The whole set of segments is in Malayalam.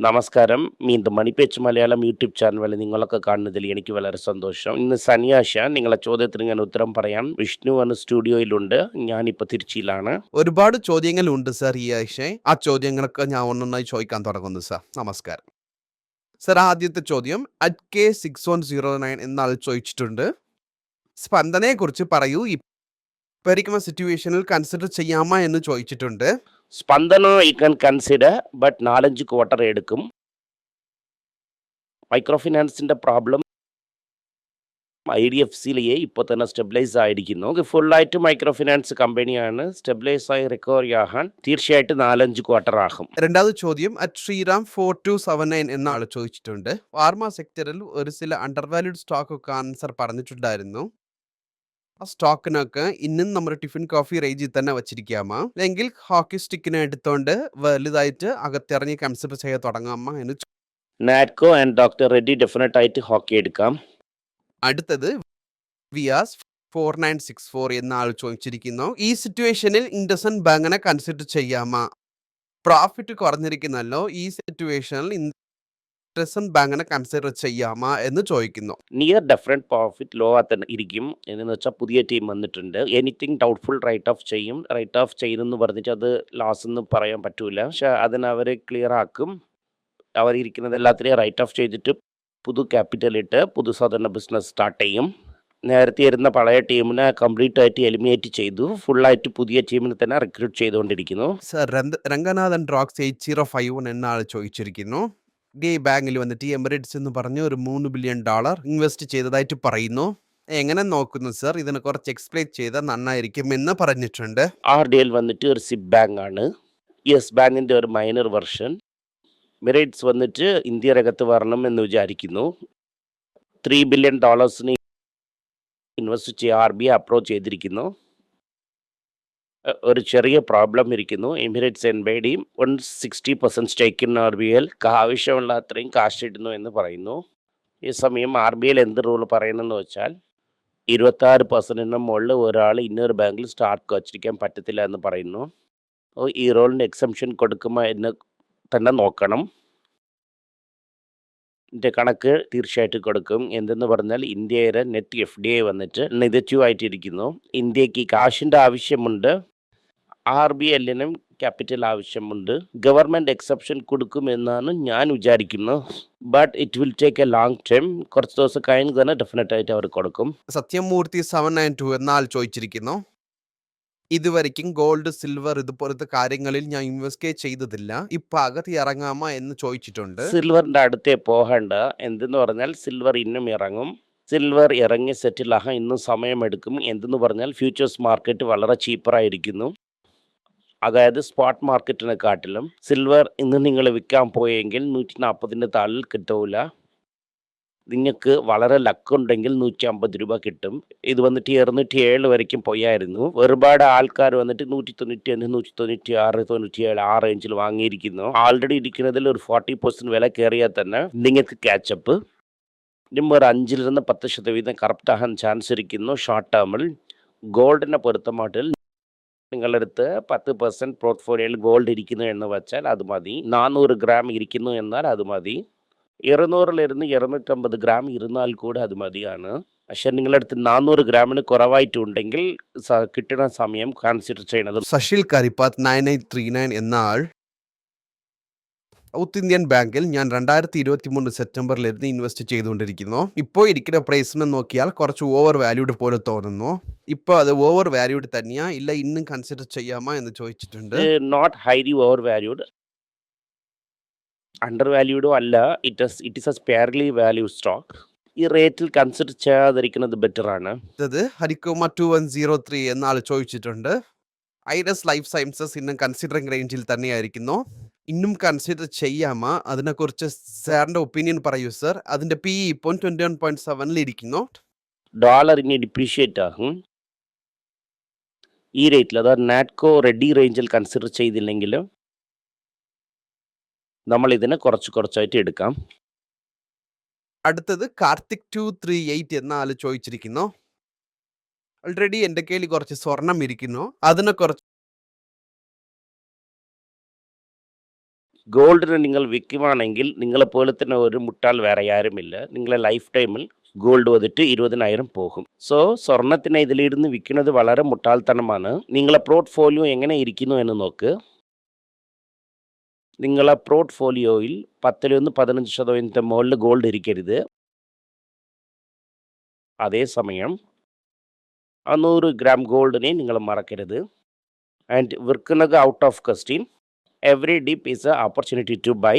നമസ്കാരം. വീണ്ടും മണിപ്പേച്ച് മലയാളം യൂട്യൂബ് ചാനൽ വഴി നിങ്ങളൊക്കെ കാണുന്നതിൽ എനിക്ക് വളരെ സന്തോഷം. ഇന്ന് സന്യാശ നിങ്ങളെ ചോദ്യത്തിന് ഞാൻ ഉത്തരം പറയാൻ വിഷ്ണു എന്ന സ്റ്റുഡിയോയിലുണ്ട്. ഞാൻ ഞാനിപ്പോൾ തിരുച്ചിയിലാണ്. ഒരുപാട് ചോദ്യങ്ങൾ ഉണ്ട് സാർ ഈ ആഴ്ച. ആ ചോദ്യങ്ങളൊക്കെ ഞാൻ ഒന്നൊന്നായി ചോദിക്കാൻ തുടങ്ങുന്നു സാർ. നമസ്കാരം. സാർ ആദ്യത്തെ ചോദ്യം at K six one zero nine എന്ന ആൾ ചോദിച്ചിട്ടുണ്ട്. സ്പന്ദനയെ കുറിച്ച് പറയൂ. ഇപ്പൊ സിറ്റുവേഷനിൽ കൺസിഡർ ചെയ്യാമോ എന്ന് ചോദിച്ചിട്ടുണ്ട്. സ്പന്ദനം ഐ കൻ കൺസിഡർ ബട്ട് നാലഞ്ച് ക്വാർട്ടർ എടുക്കും. മൈക്രോ ഫിനാൻസിന്റെ പ്രോബ്ലം ഐ ഡി എഫ് സിയിലെയെ ഇപ്പോൾ തന്നെ സ്റ്റെബിലൈസ് ആയിരിക്കുന്നു. ഫുള്ളായിട്ട് മൈക്രോ ഫിനാൻസ് കമ്പനിയാണ് സ്റ്റെബിലൈസ് ആയി റിക്കവറി ആകാൻ തീർച്ചയായിട്ടും നാലഞ്ച് ക്വാർട്ടർ ആകും. രണ്ടാമത് ചോദ്യം at Sreeram four two seven nine എന്ന ആൾ ചോദിച്ചിട്ടുണ്ട്. ഫാർമ സെക്ടറിൽ ഒരു ചില അണ്ടർവാല്യൂഡ് സ്റ്റോക്ക് ആൻസർ പറഞ്ഞിട്ടുണ്ടായിരുന്നു. ആ സ്റ്റോക്കിനൊക്കെ ഇന്നും നമ്മുടെ ടിഫിൻ കോഫി റേഞ്ചിൽ തന്നെ വെച്ചിരിക്കാമോ അല്ലെങ്കിൽ ഹോക്കി സ്റ്റിക്കിനെ എടുത്തോണ്ട് വലുതായിട്ട് അകത്തിറങ്ങി കൺസിഡർ ചെയ്യാൻ തുടങ്ങാമോ എന്ന് Natco and doctor Reddy definite ആയിട്ട് ഹോക്കി എടുക്കാം. അടുത്തത് Vyas four nine six four എന്ന ആൾ ചോദിച്ചിരിക്കുന്നു. ഈ സിറ്റുവേഷനിൽ ഇൻഡസൻ ബാങ്കിനെ കൺസിഡർ ചെയ്യാമോ പ്രോഫിറ്റ് കുറഞ്ഞിരിക്കുന്നല്ലോ. ഈ സിറ്റുവേഷനിൽ ഇൻഡസൻ ബാങ്കിനെ കൺസിഡർ ചെയ്യാമോ എന്ന് ചോദിക്കുന്നു. നിയർ ഡെഫറന്റ് പ്രോഫിറ്റ് ലോ തന്നെ ഇരിക്കും. എന്ന് വെച്ചാൽ പുതിയ ടീം വന്നിട്ടുണ്ട്. എനിത്തിങ് ഡൗട്ട്ഫുൾ റൈറ്റ് ഓഫ് ചെയ്യും. റൈറ്റ് ഓഫ് ചെയ്തെന്ന് പറഞ്ഞിട്ട് അത് ലോസ് എന്ന് പറയാൻ പറ്റൂല. പക്ഷെ അതിനവർ ക്ലിയർ ആക്കും. അവർ ഇരിക്കുന്നത് എല്ലാത്തിനെയും റൈറ്റ് ഓഫ് ചെയ്തിട്ട് പുതു ക്യാപിറ്റൽ ഇട്ട് പുതുസാ തന്നെ ബിസിനസ് സ്റ്റാർട്ട് ചെയ്യും. നേരത്തെ ഇരുന്ന പഴയ ടീമിനെ കംപ്ലീറ്റ് ആയിട്ട് എലിമിനേറ്റ് ചെയ്തു. ഫുള്ളായിട്ട് പുതിയ ടീമിനെ തന്നെ റിക്രൂട്ട് ചെയ്തുകൊണ്ടിരിക്കുന്നു. സർ രംഗ- രംഗനാഥൻ ഡ്രോക്സ് എയ്റ്റ് സീറോ ഫൈവ് വൺ എന്ന ചോദിച്ചിരിക്കുന്നു. ഡി ബാങ്കിൽ വന്നിട്ട് എമിറേറ്റ്സ് എന്ന് പറഞ്ഞ് ഒരു മൂന്ന് ബില്യൺ ഡോളർ ഇൻവെസ്റ്റ് ചെയ്തതായിട്ട് പറയുന്നു. എങ്ങനെ നോക്കുന്നു സർ? ഇതിനെ കുറച്ച് എക്സ്പ്ലെയിൻ ചെയ്താൽ നന്നായിരിക്കും എന്ന് പറഞ്ഞിട്ടുണ്ട്. ആർ ഡി എൽ വന്നിട്ട് ഒരു സിബ് ബാങ്ക് ആണ് യെസ് ബാങ്കിന്റെ ഒരു മൈനർ വെർഷൻ. മെറിറ്റ്സ് വന്നിട്ട് ഇന്ത്യരകത്ത് വരണം എന്ന് വിചാരിക്കുന്നു. ത്രീ ബില്യൺ ഡോളേഴ്സിന് ഇൻവെസ്റ്റ് ചെയ്യാൻ ആർ ബി ഐ അപ്രോച്ച് ചെയ്തിരിക്കുന്നു. ഒരു ചെറിയ പ്രോബ്ലം ഇരിക്കുന്നു. എമിറേറ്റ്സ് എൻ ബൈ ഡിയും one sixty percent stake in R B L ആവശ്യമുള്ള അത്രയും കാശ് ഇടുന്നു എന്ന് പറയുന്നു. ഈ സമയം ആർ ബി എൽ എന്ത് റൂൾ പറയുന്നെന്ന് വെച്ചാൽ ഇരുപത്താറ് പെർസെന്റിന് മുകളിൽ ഒരാൾ ഇന്നൊരു ബാങ്കിൽ സ്റ്റാർക്ക് വച്ചിരിക്കാൻ പറ്റത്തില്ല എന്ന് പറയുന്നു. അപ്പോൾ ഈ റോളിന് എക്സംഷൻ കൊടുക്കുമോ എന്ന് തന്നെ നോക്കണം. ഇതിന്റെ കണക്ക് തീർച്ചയായിട്ടും കൊടുക്കും. എന്തെന്ന് പറഞ്ഞാൽ ഇന്ത്യയുടെ നെറ്റ് എഫ് ഡി ഐ വന്നിട്ട് നെഗറ്റീവ് ആയിട്ടിരിക്കുന്നു. ഇന്ത്യയ്ക്ക് കാശിന്റെ ആവശ്യമുണ്ട്. ആർ ബി എല്ലിനും ക്യാപിറ്റൽ ആവശ്യമുണ്ട്. ഗവൺമെന്റ് എക്സെപ്ഷൻ കൊടുക്കുമെന്നാണ് ഞാൻ വിചാരിക്കുന്നത്. But it will take a long time കുറച്ച് ദിവസം കഴിഞ്ഞ് തന്നെ ഡെഫിനറ്റ് ആയിട്ട് അവർ കൊടുക്കും. സത്യമൂർത്തി സെവൻ നയൻ ടു എന്നാൽ ചോദിച്ചിരിക്കുന്നു. ഇതുവരെയ്ക്കും ഗോൾഡ് സിൽവർ ഇതുപോലത്തെ കാര്യങ്ങളിൽ ഞാൻ ഇൻവെസ്റ്റ് ചെയ്തതില്ല. ഇപ്പൊ അകത്ത് ഇറങ്ങാമോ എന്ന് ചോദിച്ചിട്ടുണ്ട്. സിൽവറിന്റെ അടുത്തേ പോകണ്ട. എന്തെന്ന് പറഞ്ഞാൽ സിൽവർ ഇന്നും ഇറങ്ങും. സിൽവർ ഇറങ്ങി സെറ്റിലാകാൻ ഇന്നും സമയമെടുക്കും. എന്തെന്ന് പറഞ്ഞാൽ ഫ്യൂച്ചേഴ്സ് മാർക്കറ്റ് വളരെ ചീപ്പറായിരിക്കുന്നു അതായത് സ്പോട്ട് മാർക്കറ്റിനെ കാട്ടിലും സിൽവർ ഇന്ന് നിങ്ങൾ വിൽക്കാൻ പോയെങ്കിൽ നൂറ്റി നാൽപ്പതിന്റെ താളിൽ കിട്ടൂല. നിങ്ങൾക്ക് വളരെ ലക്കുണ്ടെങ്കിൽ നൂറ്റി അമ്പത് രൂപ കിട്ടും. ഇത് വന്നിട്ട് ഇരുന്നൂറ്റി ഏഴ് വരയ്ക്കും പോയായിരുന്നു. ഒരുപാട് ആൾക്കാർ വന്നിട്ട് നൂറ്റി തൊണ്ണൂറ്റി അഞ്ച് നൂറ്റി തൊണ്ണൂറ്റി ആറ് തൊണ്ണൂറ്റി ഏഴ് ആ റേഞ്ചിൽ വാങ്ങിയിരിക്കുന്നു. ആൾറെഡി ഇരിക്കുന്നതിൽ ഒരു ഫോർട്ടി പെർസെന്റ് വില കയറിയാൽ തന്നെ നിങ്ങൾക്ക് ക്യാച്ചപ്പ് ഇനിയും ഒരു അഞ്ചിലിരുന്ന് പത്ത് ശതവീതം കറപ്റ്റ് ആകാൻ ചാൻസ് ഇരിക്കുന്നു. ഷോർട്ട് ടേമിൽ ഗോൾഡിനെ പൊരുത്തമാട്ടിൽ നിങ്ങളടുത്ത് പത്ത് പെർസെന്റ് പോർട്ട്ഫോളിയോയിൽ ഗോൾഡ് ഇരിക്കുന്നു എന്ന് വെച്ചാൽ അത് മതി. നാനൂറ് ഗ്രാം ഇരിക്കുന്നു എന്നാൽ അത് മതി. ഇരുന്നൂറിലിരുന്ന് ഇരുന്നൂറ്റമ്പത് ഗ്രാം ഇരുന്നാൽ കൂടെ അത് മതിയാണ്. പക്ഷെ അടുത്ത് നാനൂറ് ഗ്രാമിന് കുറവായിട്ടുണ്ടെങ്കിൽ കിട്ടുന്ന സമയം കൺസിഡർ ചെയ്യണത് സശിൽ കരിപ്പാത്ത് നയൻ എയ്റ്റ് ത്രീ നയൻ എന്ന ആൾ സൗത്ത് ഇന്ത്യൻ ബാങ്കിൽ ഞാൻ രണ്ടായിരത്തി ഇരുപത്തി മൂന്ന് സെപ്റ്റംബറിലിരുന്ന് ഇൻവെസ്റ്റ് ചെയ്തുകൊണ്ടിരിക്കുന്നു. ഇപ്പോൾ ഇരിക്കുന്ന പ്രൈസിനെ നോക്കിയാൽ കുറച്ച് ഓവർ വാല്യൂഡ് പോലെ തോന്നുന്നു. ഇപ്പോൾ അത് ഓവർ വാല്യൂഡ് തന്നെയാ? ഇല്ല ഇന്നും കൺസിഡർ ചെയ്യാമോ എന്ന് ചോദിച്ചിട്ടുണ്ട്. Not highly over valued under വാല്യൂഡോ അല്ല. It it is a sparely value stock ഈ റേറ്റിൽ കൺസിഡർ ചെയ്യാതിരിക്കുന്നത് ബെറ്റർ ആണ്. ഇത് Harikumar two one zero three എന്ന ആൾ ചോദിച്ചിട്ടുണ്ട്. ഐഡസ് ലൈഫ് സയൻസസ് ഇന്നും കൺസിഡറിംഗ് റേഞ്ചിൽ തന്നെയായിരിക്കുന്നു. ഇന്നും കൺസിഡർ ചെയ്യാമോ. അതിനെക്കുറിച്ച് സാറിന്റെ ഒപ്പീനിയൻ പറയൂ സർ. അതിന്റെ പി ഇപ്പം ട്വന്റി വൺ പോയിന്റ് സെവനിൽ ഇരിക്കുന്നു. ഡോളർ ഇനി ഡിപ്രീഷിയേറ്റ് ആകും. ഈ റേറ്റിൽ അതായത് നാറ്റ്കോ റെഡി റേഞ്ചിൽ കൺസിഡർ ചെയ്തില്ലെങ്കിലും നമ്മൾ ഇതിനെ കുറച്ച് കുറച്ചായിട്ട് എടുക്കാം. അടുത്തത് കാർത്തിക് ടു ത്രീ എയ്റ്റ് എന്ന ആൾ ചോദിച്ചിരിക്കുന്നു. ഓൾറെഡി എന്റെ കയ്യിൽ കുറച്ച് സ്വർണം ഇരിക്കുന്നു. അതിനെ കുറച്ച് ഗോൾഡിന് നിങ്ങൾ വിൽക്കുവാണെങ്കിൽ നിങ്ങളെപ്പോലെ തന്നെ ഒരു മുട്ടാൽ വേറെ ആരുമില്ല. നിങ്ങളെ ലൈഫ് ടൈമിൽ ഗോൾഡ് വന്നിട്ട് ഇരുപതിനായിരം പോകും. സോ സ്വർണത്തിനെ ഇതിലിരുന്ന് വിൽക്കുന്നത് വളരെ മുട്ടാൾത്തനമാണ്. നിങ്ങളെ പോർട്ട്ഫോളിയോ എങ്ങനെ ഇരിക്കുന്നു എന്ന് നോക്ക്. നിങ്ങളെ പോർട്ട്ഫോളിയോയിൽ പത്തിലൊന്ന് പതിനഞ്ച് ശതമാനത്തെ മുകളിൽ ഗോൾഡ് ഇരിക്കരുത്. അതേസമയം നൂറ് ഗ്രാം ഗോൾഡിനെ നിങ്ങൾ മറക്കരുത്. ആൻഡ് വിൽക്കുന്നത് out of question every dip is a opportunity to buy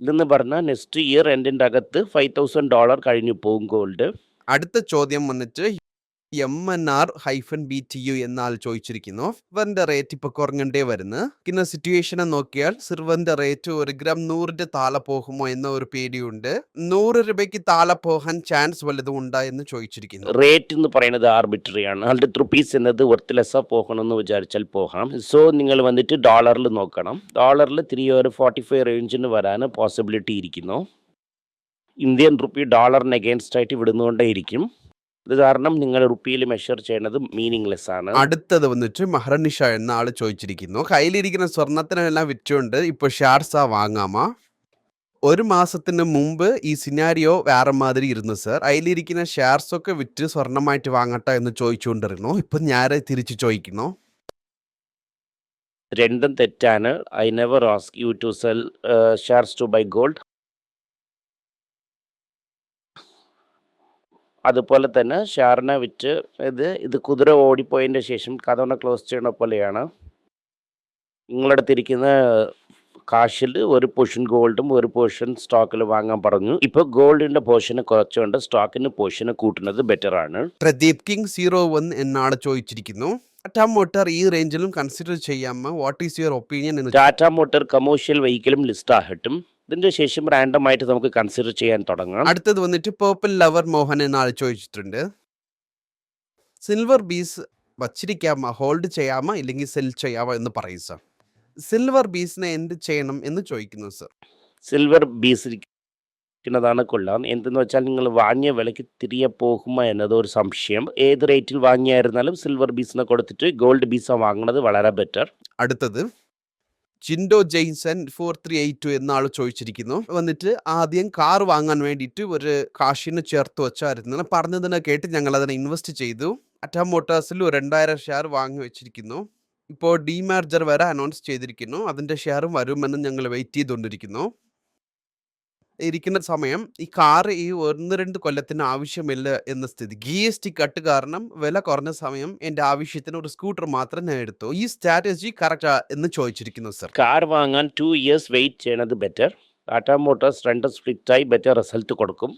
ഇതെന്ന് പറഞ്ഞാൽ നെക്സ്റ്റ് ഇയർ എൻഡിന്റെ അകത്ത് ഫൈവ് തൗസൻഡ് ഡോളർ കഴിഞ്ഞു പോകും ഗോൾഡ് അടുത്ത ചോദ്യം വന്നിട്ട് M N R hyphen B T U എന്നാൽ ചോദിച്ചിരിക്കുന്നു. സിൽവറിന്റെ റേറ്റ് ഇപ്പൊ കുറഞ്ഞണ്ടേ വരുന്നു. ഇന്ന സിറ്റുവേഷനെ നോക്കിയാൽ സിൽവറിന്റെ റേറ്റ് ഒരു ഗ്രാം നൂറിന്റെ താഴെ പോകുമോ എന്ന ഒരു പേടിയുണ്ട്. നൂറ് രൂപയ്ക്ക് താഴെ പോകാൻ ചാൻസ് വല്ലതും ഉണ്ടാ എന്ന് ചോദിച്ചിരിക്കുന്നു. റേറ്റ് എന്ന് പറയുന്നത് ആർബിറ്ററി ആണ്. ഹൺഡ്രഡ് റുപ്പീസ് എന്നത് പോകണം പോകണമെന്ന് വിചാരിച്ചാൽ പോകാം. സോ നിങ്ങൾ വന്നിട്ട് ഡോളറിൽ നോക്കണം. ഡോളറിൽ ത്രീ ഒരു ഫോർട്ടി ഫൈവ് റേഞ്ചിന് വരാൻ പോസിബിലിറ്റി ഇരിക്കുന്നു. ഇന്ത്യൻ റുപ്പി ഡോളറിന് അഗേൻസ്റ്റ് ആയിട്ട് വിടുന്നുകൊണ്ടേ ഇരിക്കും ഇത് കാരണം നിങ്ങൾ റുപ്പിയിൽ മെഷർ ചെയ്യുന്നത് മീനിങ്ലെസ് ആണ്. അടുത്തത് വന്നിട്ട് മഹറനിഷ എന്ന ആൾ ചോദിച്ചിരിക്കുന്നു. കയ്യിലിരിക്കുന്ന സ്വർണത്തിനെല്ലാം വിറ്റുകൊണ്ട് ഇപ്പൊ ഷാർസ വാങ്ങാമോ? ഒരു മാസത്തിന് മുമ്പ് ഈ സിനാരിയോ വേറെ മാതിരി ഇരുന്നു സർ അതിലിരിക്കുന്ന ഷെയർസ് ഒക്കെ വിറ്റ് സ്വർണമായിട്ട് വാങ്ങട്ടെ എന്ന് ചോദിച്ചുകൊണ്ടിരുന്നു. ഇപ്പൊ ഞാരെ തിരിച്ചു ചോദിക്കണോ രണ്ടും തെറ്റാണ്. I never ask you to sell shares to buy gold അതുപോലെ തന്നെ ഷാർന വിറ്റ് ഇത് ഇത് കുതിര ഓടിപ്പോയതിന്റെ ശേഷം കഥവണ ക്ലോസ് ചെയ്യണ പോലെയാണ്. നിങ്ങളടുത്തിരിക്കുന്ന കാശിൽ ഒരു പോർഷൻ ഗോൾഡും ഒരു പോർഷൻ സ്റ്റോക്കിൽ വാങ്ങാൻ പറഞ്ഞു. ഇപ്പോൾ ഗോൾഡിന്റെ പോർഷന് കുറച്ചുകൊണ്ട് സ്റ്റോക്കിന് പോർഷന് കൂട്ടുന്നത് ബെറ്റർ ആണ്. പ്രദീപ് കിങ് സീറോ വൺ എന്നാണ് ചോദിച്ചിരിക്കുന്നു. ടാറ്റ മോട്ടർ ഈ റേഞ്ചിലും കൺസിഡർ ചെയ്യാമോ? What is your opinion Tata motor commercial വെഹിക്കിളും list ആകട്ടും. ഇതിന്റെ ശേഷം റാൻഡം ആയിട്ട് നമുക്ക് കൺസിഡർ ചെയ്യാൻ തുടങ്ങാം. അടുത്തത് വന്നിട്ട് പേർപ്പിൾ ലവർ മോഹൻ എന്ന ആൾ ചോദിച്ചിട്ടുണ്ട്. സിൽവർ ബീസ് വച്ചിരിക്കാമോ ഹോൾഡ് ചെയ്യാമോ ഇല്ലെങ്കിൽ സെൽ ചെയ്യാമോ എന്ന് പറയും സർ സിൽവർ ബീസിനെ എന്ത് ചെയ്യണം എന്ന് ചോദിക്കുന്നു സർ സിൽവർ ബീസ് ഇരിക്കുന്നതാണ് കൊള്ളാം. എന്തെന്ന് വെച്ചാൽ നിങ്ങൾ വാങ്ങിയ വിലയ്ക്ക് തിരികെ പോകുമോ എന്നത് ഒരു സംശയം. ഏത് റേറ്റിൽ വാങ്ങിയായിരുന്നാലും സിൽവർ ബീസിനെ കൊടുത്തിട്ട് ഗോൾഡ് ബീസ വാങ്ങുന്നത് വളരെ ബെറ്റർ അടുത്തത് ചിൻഡോ ജെയിൻസൺ ഫോർ ത്രീ എയ്റ്റ് ടു എന്ന ആൾ ചോദിച്ചിരിക്കുന്നു. വന്നിട്ട് ആദ്യം കാർ വാങ്ങാൻ വേണ്ടിയിട്ട് ഒരു കാശിന് ചേർത്ത് വെച്ചായിരുന്നു. പറഞ്ഞതിനെ കേട്ട് ഞങ്ങൾ അതിനെ ഇൻവെസ്റ്റ് ചെയ്തു. അറ്റ മോട്ടോഴ്സിൽ ഒരു രണ്ടായിരം ഷെയർ വാങ്ങി വെച്ചിരിക്കുന്നു. ഇപ്പോൾ ഡിമാർജർ വരെ അനൗൺസ് ചെയ്തിരിക്കുന്നു. അതിന്റെ ഷെയറും വരുമെന്ന് ഞങ്ങൾ വെയിറ്റ് ചെയ്തുകൊണ്ടിരിക്കുന്നു. ഇരിക്കുന്ന സമയം ഈ കാർ ഈ ഒന്ന് രണ്ട് കൊല്ലത്തിന് ആവശ്യമില്ല എന്ന സ്ഥിതി. ജി എസ് ടി കട്ട് കാരണം വില കുറഞ്ഞ സമയം എന്റെ ആവശ്യത്തിന് ഒരു സ്കൂട്ടർ മാത്രം ഞാൻ എടുത്തു. ഈ സ്ട്രാറ്റജി കറക്റ്റാ എന്ന് ചോദിച്ചിരിക്കുന്നു സർ കാർ വാങ്ങാൻ ടു ഇയേഴ്സ് വെയിറ്റ് ചെയ്യണത് ബെറ്റർ ടാറ്റ മോട്ടോഴ്സ് രണ്ട് സ്പ്ലിറ്റായി ബെറ്റർ റിസൾട്ട് കൊടുക്കും.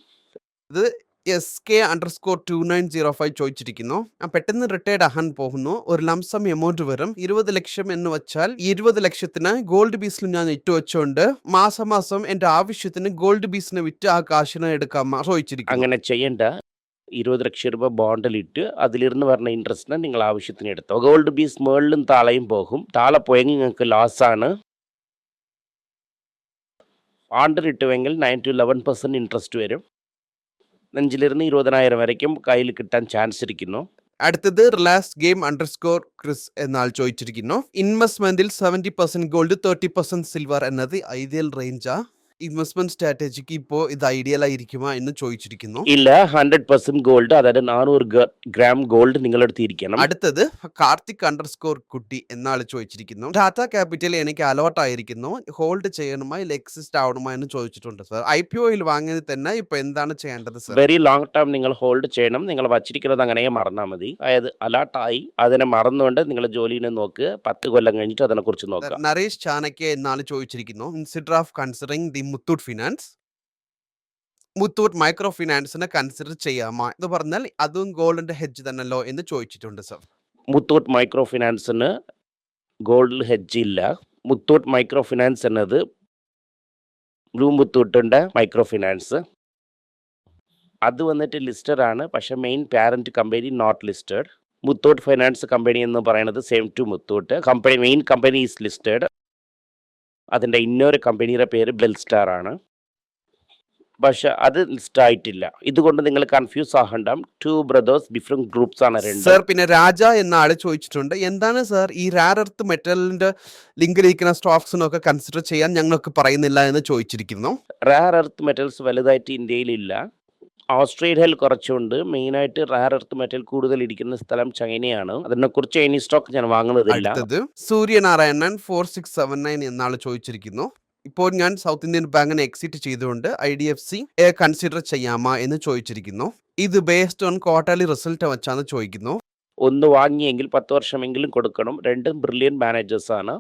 S K under score two nine zero five ചോദിച്ചിരിക്കുന്നു. ഞാൻ പെട്ടെന്ന് റിട്ടയർഡ് ആകാൻ പോകുന്നു. ഒരു ലംസം എമൗണ്ട് വരും ഇരുപത് ലക്ഷം എന്ന് വെച്ചാൽ ഇരുപത് ലക്ഷത്തിന് ഗോൾഡ് ബീസിൽ ഞാൻ ഇട്ട് വെച്ചോണ്ട് മാസം മാസം എന്റെ ആവശ്യത്തിന് ഗോൾഡ് ബീസിനെ വിറ്റ് ആ കാശിനെ എടുക്കാൻ ചോദിച്ചിരിക്കും അങ്ങനെ ചെയ്യണ്ട. ഇരുപത് ലക്ഷം രൂപ ബോണ്ടിലിട്ട് അതിലിരുന്ന് വരുന്ന ഇൻട്രസ്റ്റിനെ നിങ്ങൾ ആവശ്യത്തിന് എടുത്തോ. ഗോൾഡ് ബീസ് മുകളിലും താളയും പോകും. താളെ പോയെങ്കിൽ നിങ്ങൾക്ക് ലോസാണ് ബോണ്ടിലിട്ടുവെങ്കിൽ nine two eleven percent interest വരും. അഞ്ചിലിരുന്ന് ഇരുപതിനായിരം വരയ്ക്കും കയ്യിൽ കിട്ടാൻ ചാൻസ് ഇരിക്കുന്നു. അടുത്തത് relax game under score Chris എന്നാൽ ചോദിച്ചിരിക്കുന്നു. ഇൻവെസ്റ്റ്മെന്റിൽ seventy percent gold thirty percent silver എന്നത് ഐഡിയൽ റേഞ്ചാ ഇൻവെസ്റ്റ്മെന്റ് സ്ട്രാറ്റജിക്ക് ഇപ്പോ ഇത് ഐഡിയൽ ആയിരിക്കുമോ എന്ന് ചോദിച്ചിരിക്കുന്നു. ഇല്ല ഹൺഡ്രഡ് പെർസെന്റ് ഗോൾഡ് അതായത് നാനൂറ് ഗ്രാം ഗോൾഡ് നിങ്ങളെടുത്ത് ഇരിക്കണം അടുത്തത് കാർത്തിക് അണ്ടർ സ്കോർ കുട്ടി എന്നാൾ ചോദിച്ചിരിക്കുന്നു. ടാറ്റ ക്യാപിറ്റൽ എനിക്ക് അലോട്ട് ആയിരിക്കുന്നു. ഹോൾഡ് ചെയ്യണമോ ഇല്ല എക്സിസ്റ്റ് ആവണമോ എന്ന് ചോദിച്ചിട്ടുണ്ട് സർ ഐ പി ഒയിൽ വാങ്ങിയത് തന്നെ ഇപ്പൊ എന്താണ് ചെയ്യേണ്ടത് സർ വെരി ലോങ് ടേം നിങ്ങൾ ഹോൾഡ് ചെയ്യണം. നിങ്ങൾ വച്ചിരിക്കുന്നത് അങ്ങനെ മറന്നാൽ മതി. അതായത് അലാട്ടായി അതിനെ മറന്നുകൊണ്ട് നിങ്ങൾ ജോലിനെ നോക്ക്. പത്ത് കൊല്ലം കഴിഞ്ഞിട്ട് അതിനെ കുറിച്ച് നോക്കുക. നരേഷ് ചാണക്യ എന്നാൾ ചോദിച്ചിരിക്കുന്നു. Insider of considering the Muthoot finance. Muthoot micro ഫിനാൻസിനെ consider ചെയ്യാമോ എന്ന് പറഞ്ഞാൽ അതും ഗോൾഡിന്റെ ഹെഡ്ജ് തന്നെയല്ലോ എന്ന് ചോദിച്ചിട്ടുണ്ട് സർ. മുത്തൂട്ട് മൈക്രോ ഫിനാൻസിന് ഗോൾഡിൽ ഹെഡ്ജ് ഇല്ല. മുത്തൂട്ട് മൈക്രോ ഫിനാൻസ് എന്നത് ബ്ലൂ മുത്തൂട്ടിന്റെ മൈക്രോ ഫിനാൻസ്. അത് വന്നിട്ട് ലിസ്റ്റഡ് ആണ്. പക്ഷെ main parent company not listed. Muthoot finance company എന്ന് പറയുന്നത് same to Muthoot. Company main company is listed. അതിന്റെ ഇന്നൊരു കമ്പനിയുടെ പേര് ബെൽസ്റ്റാർ ആണ്. പക്ഷെ അത് ലിസ്റ്റ് ആയിട്ടില്ല. ഇതുകൊണ്ട് നിങ്ങൾ കൺഫ്യൂസ് ആകണ്ട. ടു ബ്രദേഴ്സ് ഡിഫറെന്റ് ഗ്രൂപ്പ്സ് ആണ് സർ പിന്നെ രാജ എന്ന ആൾ ചോദിച്ചിട്ടുണ്ട്. എന്താണ് സർ ഈ റാർ എർത്ത് മെറ്റലിന്റെ ലിങ്കിലിരിക്കുന്ന സ്റ്റോക്സിനൊക്കെ കൺസിഡർ ചെയ്യാൻ ഞങ്ങൾക്ക് പറയുന്നില്ല എന്ന് ചോദിച്ചിരിക്കുന്നു. റാർ എർത്ത് മെറ്റൽസ് വലുതായിട്ട് ഇന്ത്യയിലില്ല ഓസ്ട്രേലിയയിൽ കുറച്ചുണ്ട്. മെയിനായിട്ട് റയർ എർത്ത് മെറ്റൽ കൂടുതൽ ഇരിക്കുന്ന സ്ഥലം ചൈനയാണ്. അതിനെക്കുറിച്ച് ചൈനീസ് സ്റ്റോക്ക് ഞാൻ വാങ്ങുന്നതില്ല. അടുത്തത് Suryanarayanan four six seven nine എന്നാണ് ചോദിച്ചിരിക്കുന്നു. ഇപ്പോൾ ഞാൻ സൗത്ത് ഇന്ത്യൻ ബാങ്കിനെ എക്സിറ്റ് ചെയ്തുകൊണ്ട് I D F C consider ചെയ്യാമോ എന്ന് ചോദിച്ചിരിക്കുന്നു. ഇത് ബേസ്ഡ് ഓൺ ക്വാർട്ടർലി റിസൾട്ട് വെച്ചാണ് ചോദിക്കുന്നു. ഒന്ന് വാങ്ങിയെങ്കിൽ പത്ത് വർഷമെങ്കിലും കൊടുക്കണം. രണ്ടും ബ്രില്യൻ മാനേജേഴ്സ് ആണ്.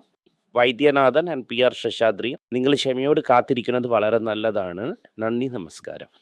Vaidyanathan and P R Seshadri. നിങ്ങൾ ക്ഷമയോട് കാത്തിരിക്കുന്നത് വളരെ നല്ലതാണ്. നന്ദി നമസ്കാരം.